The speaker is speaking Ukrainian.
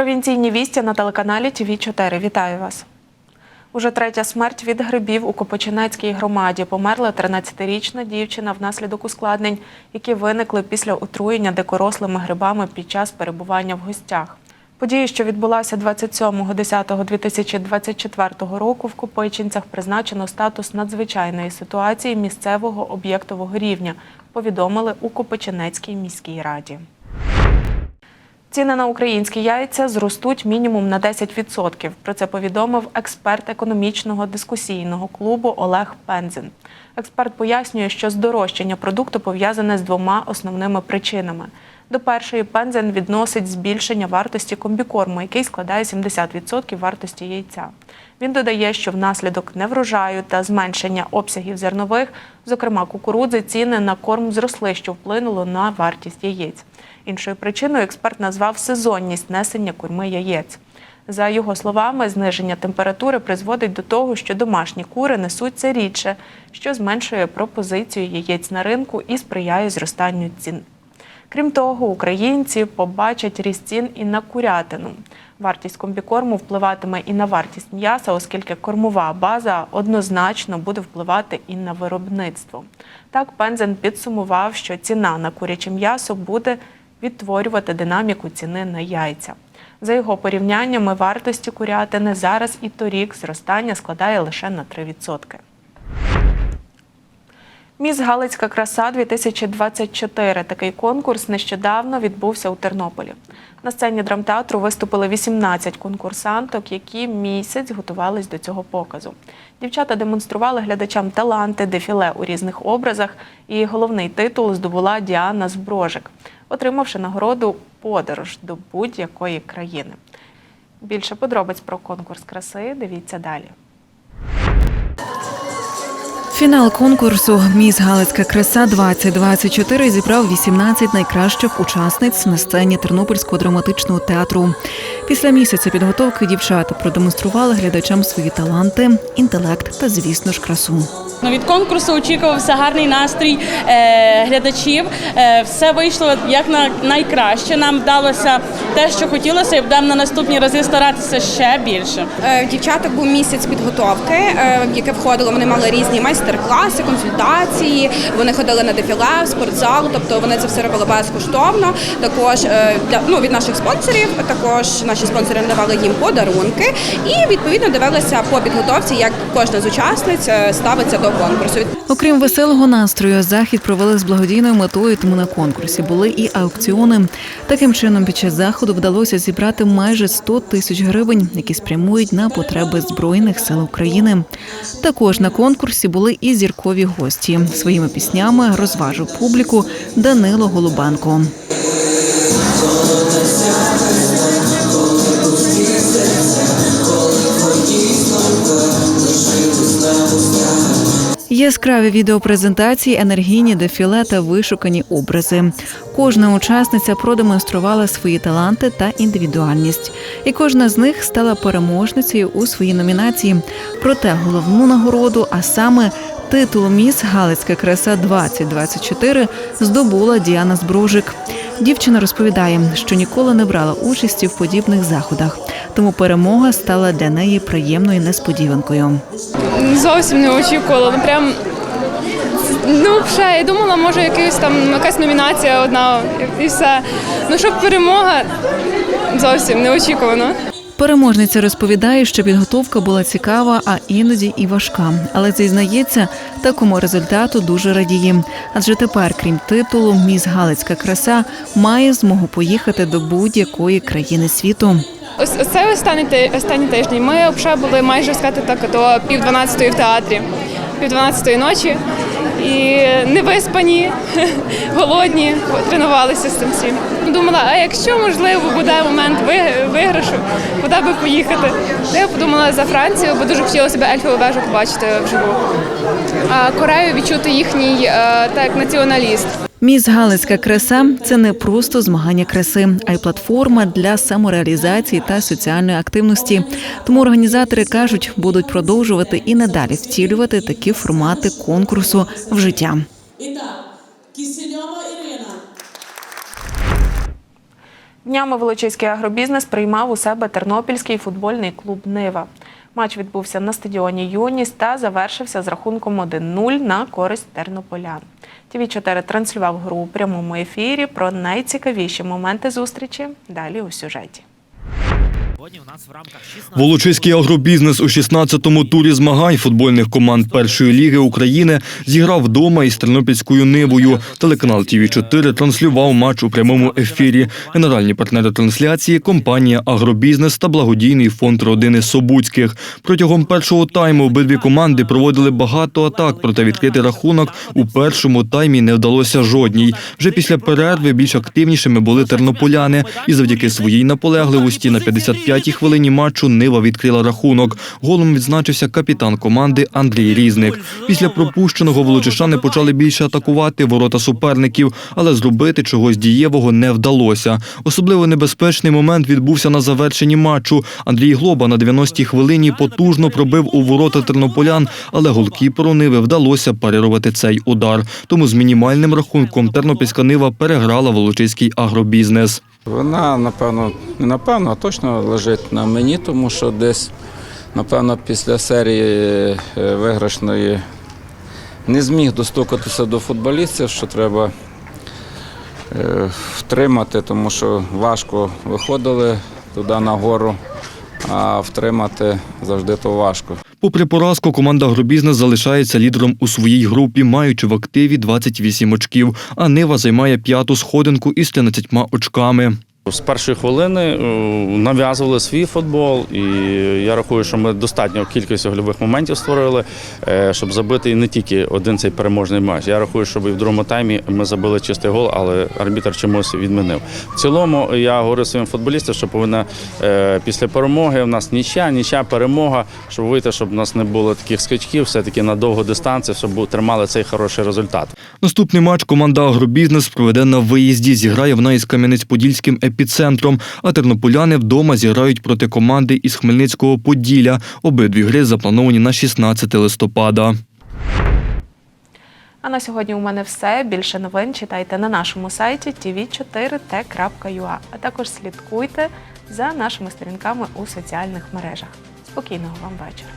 Провінційні вісті на телеканалі ТВ 4 Вітаю вас. Уже третя смерть від грибів у Копочинецькій громаді. Померла 13-річна дівчина внаслідок ускладнень, які виникли після отруєння дикорослими грибами під час перебування в гостях. Подію, що відбулася 27.10.2024 року в Копичинцях, призначено статус надзвичайної ситуації місцевого об'єктового рівня, повідомили у Копичинецькій міській раді. Ціни на українські яйця зростуть мінімум на 10%. Про це повідомив експерт економічного дискусійного клубу Олег Пензин. Експерт пояснює, що здорожчання продукту пов'язане з двома основними причинами. До першої Пензен відносить збільшення вартості комбікорму, який складає 70% вартості яйця. Він додає, що внаслідок неврожаю та зменшення обсягів зернових, зокрема кукурудзи, ціни на корм зросли, що вплинуло на вартість яєць. Іншою причиною експерт назвав сезонність несення корми яєць. За його словами, зниження температури призводить до того, що домашні кури несуться рідше, що зменшує пропозицію яєць на ринку і сприяє зростанню цін. Крім того, українці побачать ріст цін і на курятину. Вартість комбікорму впливатиме і на вартість м'яса, оскільки кормова база однозначно буде впливати і на виробництво. Так, Пензен підсумував, що ціна на куряче м'ясо буде відтворювати динаміку ціни на яйця. За його порівняннями, вартості курятини зараз і торік зростання складає лише на 3%. Міс Галицька краса 2024 Такий конкурс нещодавно відбувся у Тернополі. На сцені драмтеатру виступили 18 конкурсанток, які місяць готувались до цього показу. Дівчата демонстрували глядачам таланти, дефіле у різних образах, і головний титул здобула Діана Зброжик, отримавши нагороду подорож до будь-якої країни. Більше подробиць про конкурс краси дивіться далі. Фінал конкурсу Міс Галицька краса 2024 зібрав 18 найкращих учасниць на сцені Тернопільського драматичного театру. Після місяця підготовки дівчата продемонстрували глядачам свої таланти, інтелект та, звісно ж, красу. Ну, від конкурсу очікувався гарний настрій е, глядачів. Е, все вийшло як на найкраще. Нам вдалося те, що хотілося, і будемо на наступні рази старатися ще більше. Е, дівчаток був місяць підготовки, в яке входило. Вони мали різні майстер-класи, консультації. Вони ходили на дефіле, в спортзал, тобто вони це все робили безкоштовно. Також для ну від наших спонсорів, також наші спонсори надавали їм подарунки і відповідно дивилися по підготовці, як кожна з учасниць е, ставиться до конкурсу. Окрім веселого настрою, захід провели з благодійною метою, тому на конкурсі були і аукціони. Таким чином, під час заходу вдалося зібрати майже 100 тисяч гривень, які спрямують на потреби збройних сил України. Також на конкурсі були і зіркові гості. Своїми піснями розважив публіку Данило Голубанко. Яскраві відеопрезентації, енергійні дефіле та вишукані образи. Кожна учасниця продемонструвала свої таланти та індивідуальність, і кожна з них стала переможницею у своїй номінації. Проте головну нагороду, а саме титул Міс Галицька краса 2024 здобула Діана Зброжик. Дівчина розповідає, що ніколи не брала участі в подібних заходах, тому перемога стала для неї приємною несподіванкою. Зовсім не очікувала. Ну прям ну вже я думала, може якась там якась номінація одна і все. Ну щоб перемога зовсім неочікувано. Переможниця розповідає, що підготовка була цікава, а іноді і важка. Але зізнається, такому результату дуже радіє. Адже тепер, крім титулу, міс Галицька краса має змогу поїхати до будь-якої країни світу. Ось останній ти- останні тижні. Ми вже були майже сказати так до пів дванадцятої в театрі, пів дванадцятої ночі. І не виспані, голодні, тренувалися з цим всім. Думала, а якщо можливо буде момент виграшу, куди би поїхати? Я подумала за Францію, бо дуже хотіла себе ельфову вежу побачити вживу. А Корею відчути їхній е, так націоналіст. Міс Галицька краса це не просто змагання краси, а й платформа для самореалізації та соціальної активності. Тому організатори кажуть, будуть продовжувати і надалі втілювати такі формати конкурсу в життя. Днями Волочиський агробізнес приймав у себе тернопільський футбольний клуб Нива. Матч відбувся на стадіоні Юність та завершився з рахунком 1-0 на користь тернополян. тв 4 транслював гру у прямому ефірі. Про найцікавіші моменти зустрічі далі у сюжеті. Волочиський агробізнес у 16-му турі змагань футбольних команд першої ліги України зіграв вдома із тернопільською нивою. Телеканал ТВ 4 транслював матч у прямому ефірі. Генеральні партнери трансляції компанія Агробізнес та благодійний фонд родини Собуцьких. Протягом першого тайму обидві команди проводили багато атак, проте відкрити рахунок у першому таймі не вдалося жодній. Вже після перерви більш активнішими були тернополяни, і завдяки своїй наполегливості на 55-й хвилині матчу Нива відкрила рахунок. Голом відзначився капітан команди Андрій Різник. Після пропущеного волочишани почали більше атакувати ворота суперників, але зробити чогось дієвого не вдалося. Особливо небезпечний момент відбувся на завершенні матчу. Андрій Глоба на 90-й хвилині потужно пробив у ворота тернополян, але голкіперу Ниви вдалося парирувати цей удар. Тому з мінімальним рахунком тернопільська Нива переграла волочиський агробізнес. Вона, напевно, не напевно, а точно лежить на мені, тому що десь, напевно, після серії е, виграшної не зміг достукатися до футболістів, що треба е, втримати, тому що важко виходили туди нагору, а втримати завжди то важко. Попри поразку, команда Агробізнес залишається лідером у своїй групі, маючи в активі 28 очків, а Нива займає п'яту сходинку із 13 очками. З першої хвилини е, нав'язували свій футбол, і я рахую, що ми достатньо кількість гольових моментів створили, е, щоб забити не тільки один цей переможний матч. Я рахую, що і в другому таймі ми забили чистий гол, але арбітр чомусь відмінив. В цілому я говорю своїм футболістам, що повинна е, після перемоги в нас нічя, нічя, перемога, щоб вийти, щоб у нас не було таких скачків, все-таки на довгу дистанцію, щоб тримали цей хороший результат. Наступний матч команда Агробізнес проведе на виїзді. Зіграє вона із Кам'янець-Подільським епіцентром, а тернополяни вдома зіграють проти команди із Хмельницького Поділля. Обидві гри заплановані на 16 листопада. А на сьогодні у мене все. Більше новин читайте на нашому сайті tv4t.ua, а також слідкуйте за нашими сторінками у соціальних мережах. Спокійного вам вечора.